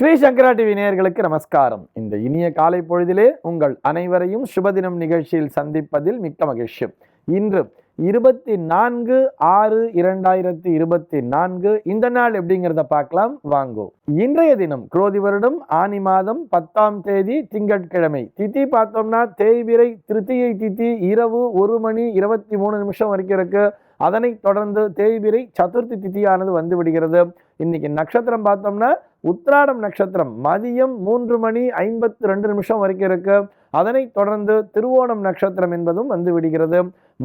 ஸ்ரீ சங்கரா TV நேயர்களுக்கு நமஸ்காரம். இந்த இனிய காலை பொழுதிலே உங்கள் அனைவரையும் சுபதினம் நிகழ்ச்சியில் சந்திப்பதில் மிக்க மகிழ்ச்சி. இன்று இருபத்தி நான்கு ஆறு இரண்டாயிரத்தி இருபத்தி நான்கு இந்த நாள் எப்படிங்கிறத பார்க்கலாம். வாங்கோ. இன்றைய தினம் குரோதி வருடம் ஆனி மாதம் பத்தாம் தேதி திங்கட்கிழமை. திதி பார்த்தோம்னா தேய்பிரை திருத்தியை திதி இரவு ஒரு மணி இருபத்தி மூணு நிமிஷம் வரைக்கும் இருக்கு. அதனைத் தொடர்ந்து தேய்பிரை சதுர்த்தி திதியானது வந்து விடுகிறது. இன்னைக்கு நட்சத்திரம் பார்த்தோம்னா உத்ராடம் நட்சத்திரம் மதியம் மூன்று மணி ஐம்பத்தி ரெண்டு நிமிஷம் வரைக்கும் இருக்கு. அதனைத் தொடர்ந்து திருவோணம் நட்சத்திரம் என்பதும் வந்து விடுகிறது.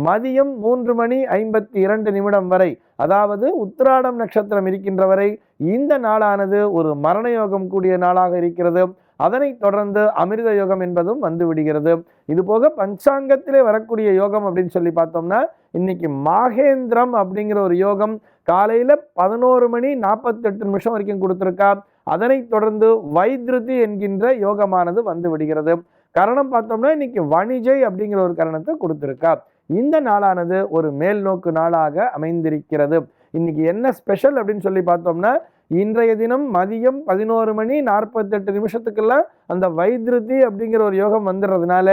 மதியம் மூன்று மணி ஐம்பத்தி இரண்டு நிமிடம் வரை அதாவது உத்திராடம் நட்சத்திரம் இருக்கின்ற வரை இந்த நாளானது ஒரு மரண யோகம் கூடிய நாளாக இருக்கிறது. அதனைத் தொடர்ந்து அமிர்த யோகம் என்பதும் வந்து விடுகிறது. இது போக பஞ்சாங்கத்திலே வரக்கூடிய யோகம் அப்படின்னு சொல்லி பார்த்தோம்னா இன்னைக்கு மாகேந்திரம் அப்படிங்கிற ஒரு யோகம் காலையில் பதினோரு மணி நாற்பத்தெட்டு நிமிஷம் வரைக்கும் கொடுத்துருக்கா. அதனைத் தொடர்ந்து வைத்ருதி என்கின்ற யோகமானது வந்து விடுகிறது. கரணம் பார்த்தோம்னா இன்னைக்கு வணிஜை அப்படிங்கிற ஒரு கரணத்தை கொடுத்துருக்கா. இந்த நாளானது ஒரு மேல் நோக்கு நாளாக அமைந்திருக்கிறது. இன்னைக்கு என்ன ஸ்பெஷல் அப்படின்னு சொல்லி பார்த்தோம்னா இன்றைய தினம் மதியம் பதினோரு மணி நாற்பத்தெட்டு நிமிஷத்துக்கெல்லாம் அந்த வைத்ருதி அப்படிங்கிற ஒரு யோகம் வந்துடுறதுனால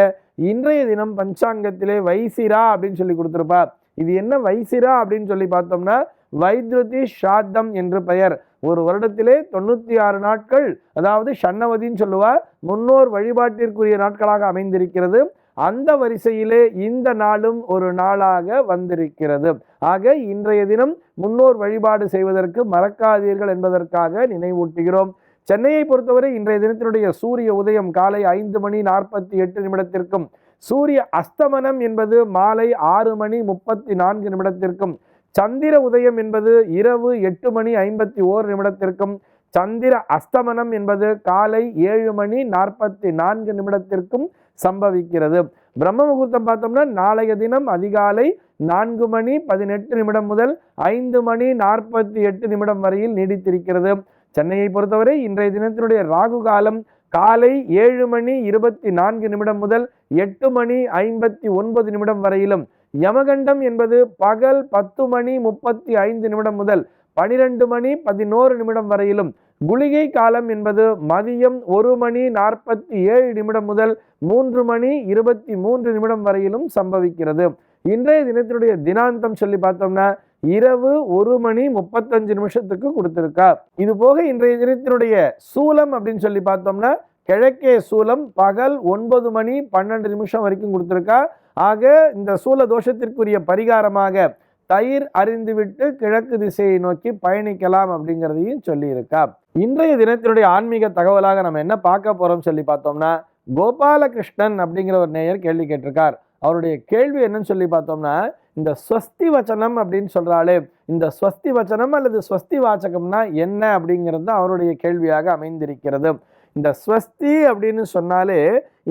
இன்றைய தினம் பஞ்சாங்கத்திலே வைசிரா அப்படின்னு சொல்லி கொடுத்துருப்பா. இது என்ன வைசிரா அப்படின்னு சொல்லி பார்த்தோம்னா வைத்ருதி ஷாத்தம் என்று பெயர். ஒரு வருடத்திலே தொண்ணூற்றி ஆறு நாட்கள் அதாவது ஷன்னவதின்னு சொல்லுவார் முன்னோர் வழிபாட்டிற்குரிய நாட்களாக அமைந்திருக்கிறது. அந்த வரிசையிலே இந்த நாளும் ஒரு நாளாக வந்திருக்கிறது. ஆக இன்றைய தினம் முன்னோர் வழிபாடு செய்வதற்கு மறக்காதீர்கள் என்பதற்காக நினைவூட்டுகிறோம். சென்னையை பொறுத்தவரை இன்றைய தினத்தினுடைய சூரிய உதயம் காலை ஐந்து மணி நாற்பத்தி எட்டு நிமிடத்திற்கும் சூரிய அஸ்தமனம் என்பது மாலை ஆறு மணி முப்பத்தி நான்கு நிமிடத்திற்கும் சந்திர உதயம் என்பது இரவு எட்டு மணி ஐம்பத்தி ஓர் நிமிடத்திற்கும் சந்திர அஸ்தமனம் என்பது காலை ஏழு மணி நாற்பத்தி நான்கு நிமிடத்திற்கும் சம்பவிக்கிறது. பிரம்ம முகூர்த்தம் பார்த்தோம்னா நாளைய தினம் அதிகாலை நான்கு மணி பதினெட்டு நிமிடம் முதல் ஐந்து மணி நாற்பத்தி எட்டு நிமிடம் வரையில் நீடித்திருக்கிறது. சென்னையை பொறுத்தவரை இன்றைய தினத்தினுடைய ராகு காலம் காலை ஏழு மணி இருபத்தி நான்கு நிமிடம் முதல் எட்டு மணி ஐம்பத்தி ஒன்பது நிமிடம் வரையிலும் யமகண்டம் என்பது பகல் பத்து மணி முப்பத்தி ஐந்து நிமிடம் முதல் பனிரெண்டு மணி பதினோரு நிமிடம் வரையிலும். குளிகை காலம் என்பது மதியம் ஒரு மணி நாற்பத்தி ஏழு நிமிடம் முதல் மூன்று மணி இருபத்தி மூன்று நிமிடம் வரையிலும் சம்பவிக்கிறது. இன்றைய தினத்தினுடைய தினாந்தம் சொல்லி பார்த்தோம்னா இரவு ஒரு மணி முப்பத்தஞ்சு நிமிஷத்துக்கு கொடுத்துருக்கா இது போக இன்றைய தினத்தினுடைய சூலம் அப்படின்னு சொல்லி பார்த்தோம்னா கிழக்கே சூலம் பகல் ஒன்பது மணி பன்னெண்டு நிமிஷம் வரைக்கும் கொடுத்துருக்கா ஆக இந்த சூல தோஷத்திற்குரிய பரிகாரமாக தயிர் அறிந்துவிட்டு கிழக்கு திசையை நோக்கி பயணிக்கலாம் அப்படிங்கிறதையும் சொல்லியிருக்கா இன்றைய தினத்தினுடைய ஆன்மீக தகவலாக நம்ம என்ன பார்க்க போறோம் சொல்லி பார்த்தோம்னா கோபாலகிருஷ்ணன் அப்படிங்கிற ஒரு நேயர் கேள்வி கேட்டிருக்கார். அவருடைய கேள்வி என்னன்னு சொல்லி பார்த்தோம்னா இந்த ஸ்வஸ்தி வச்சனம் அப்படின்னு சொல்கிறாலே இந்த ஸ்வஸ்தி வச்சனம் அல்லது ஸ்வஸ்தி வாச்சகம்னா என்ன அப்படிங்கிறது தான் அவருடைய கேள்வியாக அமைந்திருக்கிறது. இந்த ஸ்வஸ்தி அப்படின்னு சொன்னாலே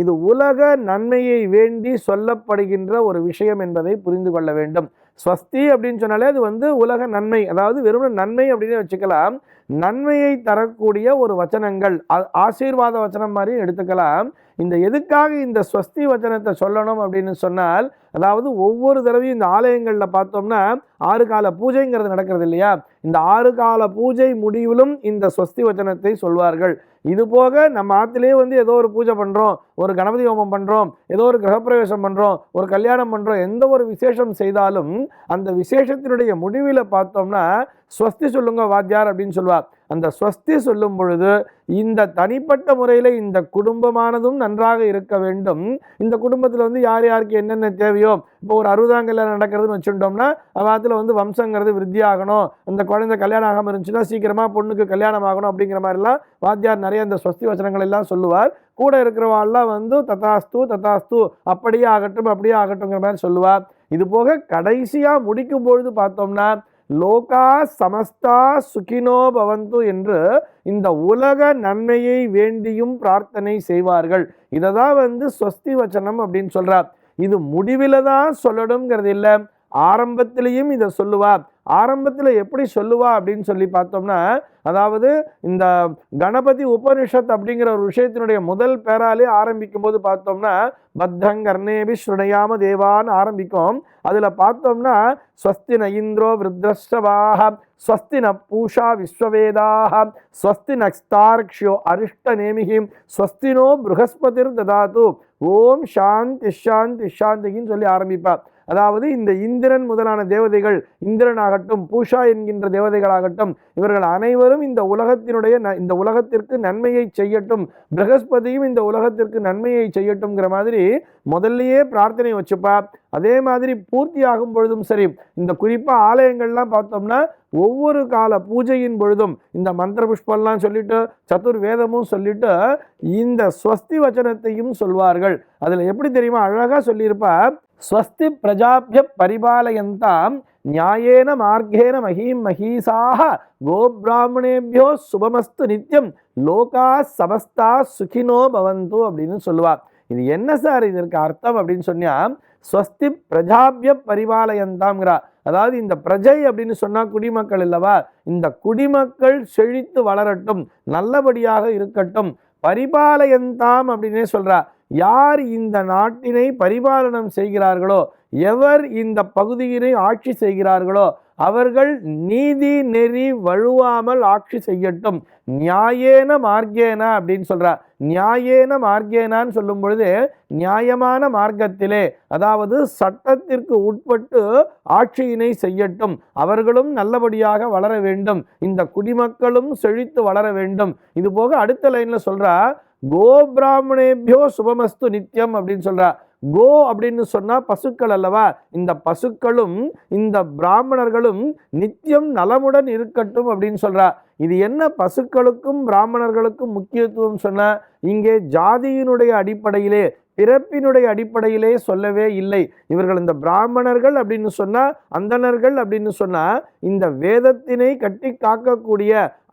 இது உலக நன்மையை வேண்டி சொல்லப்படுகின்ற ஒரு விஷயம் என்பதை புரிந்து கொள்ள வேண்டும். ஸ்வஸ்தி அப்படின்னு சொன்னாலே அது வந்து உலக நன்மை அதாவது வெறும் நன்மை அப்படின்னு வச்சுக்கலாம். நன்மையை தரக்கூடிய ஒரு வச்சனங்கள். ஆசீர்வாத வச்சனம் மாதிரி எடுத்துக்கலாம். இந்த எதுக்காக இந்த ஸ்வஸ்தி வச்சனத்தை சொல்லணும் அப்படின்னு சொன்னால் அதாவது ஒவ்வொரு தடவையும் இந்த ஆலயங்களில் பார்த்தோம்னா ஆறு கால பூஜைங்கிறது நடக்கிறது இல்லையா? இந்த ஆறு கால பூஜை முடிவிலும் இந்த ஸ்வஸ்தி வச்சனத்தை சொல்வார்கள். இது போக நம்ம ஆற்றுலேயே வந்து ஏதோ ஒரு பூஜை பண்ணுறோம் ஒரு கணபதி ஹோமம் பண்ணுறோம் ஏதோ ஒரு கிரகப்பிரவேசம் பண்ணுறோம் ஒரு கல்யாணம் பண்ணுறோம் எந்த ஒரு விசேஷம் செய்தாலும் அந்த விசேஷத்தினுடைய முடிவில் பார்த்தோம்னா ஸ்வஸ்தி சொல்லுங்க வாத்தியார் அப்படின்னு சொல்லுவார் அந்த ஸ்வஸ்தி சொல்லும் பொழுது இந்த தனிப்பட்ட முறையில் இந்த குடும்பமானதும் நன்றாக இருக்க வேண்டும். இந்த குடும்பத்தில் வந்து யார் யாருக்கு என்னென்ன தேவையோ இப்போ ஒரு அறுபதாம் கல்யாணம் நடக்கிறதுன்னு வச்சுட்டோம்னா அதில் வந்து வம்சங்கிறது விருத்தி ஆகணும் அந்த குழந்தை கல்யாணம் ஆகாமல் இருந்துச்சுன்னா சீக்கிரமாக பொண்ணுக்கு கல்யாணம் ஆகணும் அப்படிங்கிற மாதிரிலாம் வாத்தியார் நிறைய இந்த ஸ்வஸ்தி வச்சனங்கள் எல்லாம் சொல்லுவார். கூட இருக்கிறவாள்லாம் வந்து ததாஸ்து ததாஸ்து அப்படியே ஆகட்டும் அப்படியே ஆகட்டுங்கிற மாதிரி சொல்லுவார் இது போக கடைசியாக முடிக்கும் பொழுது பார்த்தோம்னா லோகா சமஸ்தா சுகினோ பவந்து என்று இந்த உலக நன்மையை வேண்டியும் பிரார்த்தனை செய்வார்கள். இதை தான் வந்து ஸ்வஸ்தி வச்சனம் அப்படின்னு சொல்கிறார் இது முடிவில் தான் சொல்லணுங்கிறது இல்லை. ஆரம்பத்திலையும் இதை சொல்லுவார். ஆரம்பத்தில் எப்படி சொல்லுவா அப்படின்னு சொல்லி பார்த்தோம்னா அதாவது இந்த கணபதி உபனிஷத் அப்படிங்கிற ஒரு விஷயத்தினுடைய முதல் பேராலே ஆரம்பிக்கும் போது பார்த்தோம்னா பத்ரங்கர்ணேபி ஸ்ருணையாம தேவான்னு ஆரம்பிக்கும். அதில் பார்த்தோம்னா ஸ்வஸ்தி ந இந்திரோ விருத்ரஷ்டவாக ஸ்வஸ்தி ந பூஷா விஸ்வவேதாக ஸ்வஸ்தி நக்ஸ்தார்க்ஷியோ அரிஷ்ட நேமிகிம் ஸ்வஸ்தினோ ப்ருகஸ்பதிர் ததாது ஓம் சாந்தி ஷாந்தி ஷாந்திகின்னு சொல்லி ஆரம்பிப்பார் அதாவது இந்த இந்திரன் முதலான தேவதைகள் இந்திரன் ஆகட்டும் பூஷா என்கின்ற தேவதைகளாகட்டும் இவர்கள் அனைவரும் இந்த உலகத்தினுடைய ந- இந்த உலகத்திற்கு நன்மையை செய்யட்டும் பிரகஸ்பதியும் இந்த உலகத்திற்கு நன்மையை செய்யட்டும்ங்கிற மாதிரி முதல்லயே பிரார்த்தனை வச்சுப்பா. அதே மாதிரி பூர்த்தி ஆகும் பொழுதும் சரி இந்த குறிப்பாக ஆலயங்கள்லாம் பார்த்தோம்னா ஒவ்வொரு கால பூஜையின் பொழுதும் இந்த மந்திர புஷ்பம்லாம் சொல்லிட்டு சத்துர் வேதமும் சொல்லிட்டு இந்த ஸ்வஸ்தி வச்சனத்தையும் சொல்வார்கள். அதில் எப்படி தெரியுமா? அழகாக சொல்லியிருப்பா ஸ்வஸ்தி பிரஜாபிய பரிபாலயந்தாம் நியாயேன மார்க்கேன மகீம் மகீசாக கோபிராமணேபியோ சுபமஸ்து நித்யம் லோகா சமஸ்தா சுகினோ பவந்து அப்படின்னு சொல்லுவார் இது என்ன சார்? இதற்கு அர்த்தம் அப்படின்னு சொன்னால் ஸ்வஸ்தி பிரஜாபிய பரிபாலயந்தாம்ங்கிறா. அதாவது இந்த பிரஜை அப்படின்னு சொன்னால் குடிமக்கள் இல்லவா? இந்த குடிமக்கள் செழித்து வளரட்டும் நல்லபடியாக இருக்கட்டும். பரிபாலயந்தாம் அப்படின்னே சொல்றா. யார் இந்த நாட்டினை பரிபாலனம் செய்கிறார்களோ எவர் இந்த பகுதியினை ஆட்சி செய்கிறார்களோ அவர்கள் நீதி நெறி வழுவாமல் ஆட்சி செய்யட்டும். நியாயேன மார்க்கேனா அப்படின்னு சொல்கிறார் நியாயேன மார்க்கேனான்னு சொல்லும் பொழுது நியாயமான மார்க்கத்திலே அதாவது சட்டத்திற்கு உட்பட்டு ஆட்சியினை செய்யட்டும். அவர்களும் நல்லபடியாக வளர வேண்டும். இந்த குடிமக்களும் செழித்து வளர வேண்டும். இது போக அடுத்த லைனில் சொல்றா கோபிராமணேபியோ சுபமஸ்து நித்யம் அப்படின்னு சொல்கிறா கோ அப்படின்னு சொன்னால் பசுக்கள் அல்லவா? இந்த பசுக்களும் இந்த பிராமணர்களும் நித்தியம் நலமுடன் இருக்கட்டும் அப்படின்னு சொல்கிறார் இது என்ன பசுக்களுக்கும் பிராமணர்களுக்கும் முக்கியத்துவம் சொன்ன? இங்கே ஜாதியினுடைய அடிப்படையிலே பிறப்பினுடைய அடிப்படையிலே சொல்லவே இல்லை. இவர்கள் இந்த பிராமணர்கள் அப்படின்னு சொன்னால் அந்தணர்கள் அப்படின்னு சொன்னால் இந்த வேதத்தினை கட்டி காக்கக்கூடிய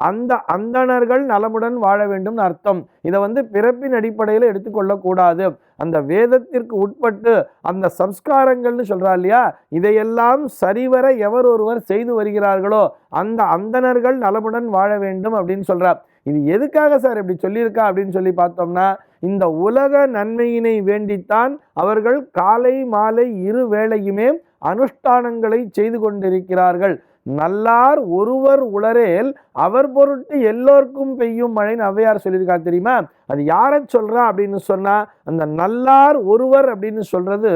அந்த அந்தணர்கள் நலமுடன் வாழ வேண்டும்னு அர்த்தம். இதை வந்து பிறப்பின் அடிப்படையில் எடுத்துக்கொள்ளக்கூடாது அந்த வேதத்திற்கு உட்பட்டு அந்த சம்ஸ்காரங்கள்னு சொல்கிறா இல்லையா? இதையெல்லாம் சரிவர எவர் ஒருவர் செய்து வருகிறார்களோ அந்த அந்தணர்கள் நலமுடன் வாழ வேண்டும் அப்படின்னு சொல்கிறார் இது எதுக்காக சார் இப்படி சொல்லியிருக்கா அப்படின்னு சொல்லி பார்த்தோம்னா இந்த உலக நன்மையினை வேண்டித்தான் அவர்கள் காலை மாலை இரு வேளையுமே அனுஷ்டானங்களை செய்து கொண்டிருக்கிறார்கள். நல்லார் ஒருவர் உளரேல் அவர் பொருட்டு எல்லோருக்கும் பெய்யும் மழைன்னு ஔவையார் சொல்லியிருக்கா தெரியுமா? அது யாரை சொல்கிறா அப்படின்னு சொன்னால் அந்த நல்லார் ஒருவர் அப்படின்னு சொல்கிறது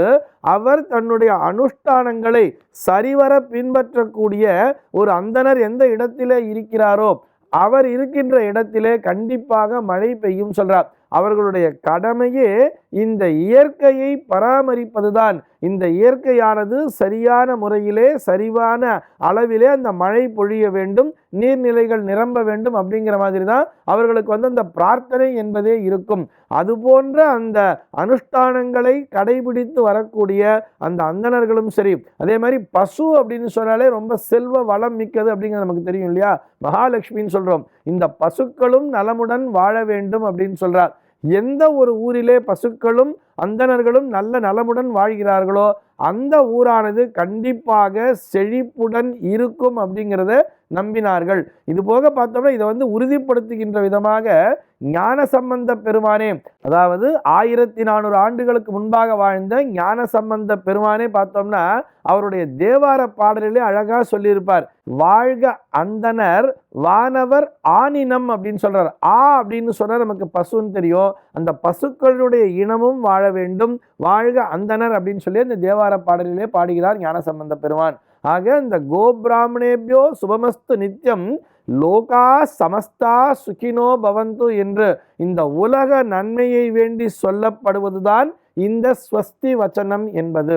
அவர் தன்னுடைய அனுஷ்டானங்களை சரிவர பின்பற்றக்கூடிய ஒரு அந்தனர் எந்த இடத்திலே இருக்கிறாரோ அவர் இருக்கின்ற இடத்திலே கண்டிப்பாக மழை பெய்யும் சொல்கிறார் அவர்களுடைய கடமையே இந்த இயற்கையை பராமரிப்பதுதான். இந்த இயற்கையானது சரியான முறையிலே சரிவான அளவிலே அந்த மழை பொழிய வேண்டும் நீர்நிலைகள் நிரம்ப வேண்டும் அப்படிங்கிற மாதிரி தான் அவர்களுக்கு வந்து அந்த பிரார்த்தனை என்பதே இருக்கும். அதுபோன்ற அந்த அனுஷ்டானங்களை கடைபிடித்து வரக்கூடிய அந்த அந்தணர்களும் சரி அதே மாதிரி பசு அப்படின்னு சொன்னாலே ரொம்ப செல்வ வளம் மிக்கது அப்படிங்கிறது நமக்கு தெரியும் இல்லையா? மகாலட்சுமின்னு சொல்கிறோம் இந்த பசுக்களும் நலமுடன் வாழ வேண்டும் அப்படின்னு சொல்கிறார் எந்த ஒரு ஊரிலே பசுக்களும் அந்தணர்களும் நல்ல நலமுடன் வாழ்கிறார்களோ அந்த ஊரானது கண்டிப்பாக செழிப்புடன் இருக்கும் அப்படிங்கிறத நம்பினார்கள். இது போக பார்த்தோம்னா இதை வந்து உறுதிப்படுத்துகின்ற விதமாக ஞான சம்பந்த பெருமானே அதாவது ஆயிரத்தி நானூறு ஆண்டுகளுக்கு முன்பாக வாழ்ந்த ஞான சம்பந்த பெருமானே பார்த்தோம்னா அவருடைய தேவார பாடலிலே அழகா சொல்லியிருப்பார். வாழ்க அந்தனர் வானவர் ஆனினம் அப்படின்னு சொல்றார். ஆ அப்படின்னு சொன்னால் நமக்கு பசுன்னு தெரியும். அந்த பசுக்களுடைய இனமும் வாழ வேண்டும். வாழ்க அந்தனர் அப்படின்னு சொல்லி அந்த தேவார பாடலிலே பாடுகிறார் ஞானசம்பந்த பெருமான். ஆக இந்த கோபிராமணேபியோ சுபமஸ்து நித்தியம் லோகா சமஸ்தா சுகினோ பவந்து என்று இந்த உலக நன்மையை வேண்டி சொல்லப்படுவதுதான் இந்த ஸ்வஸ்தி வச்சனம் என்பது.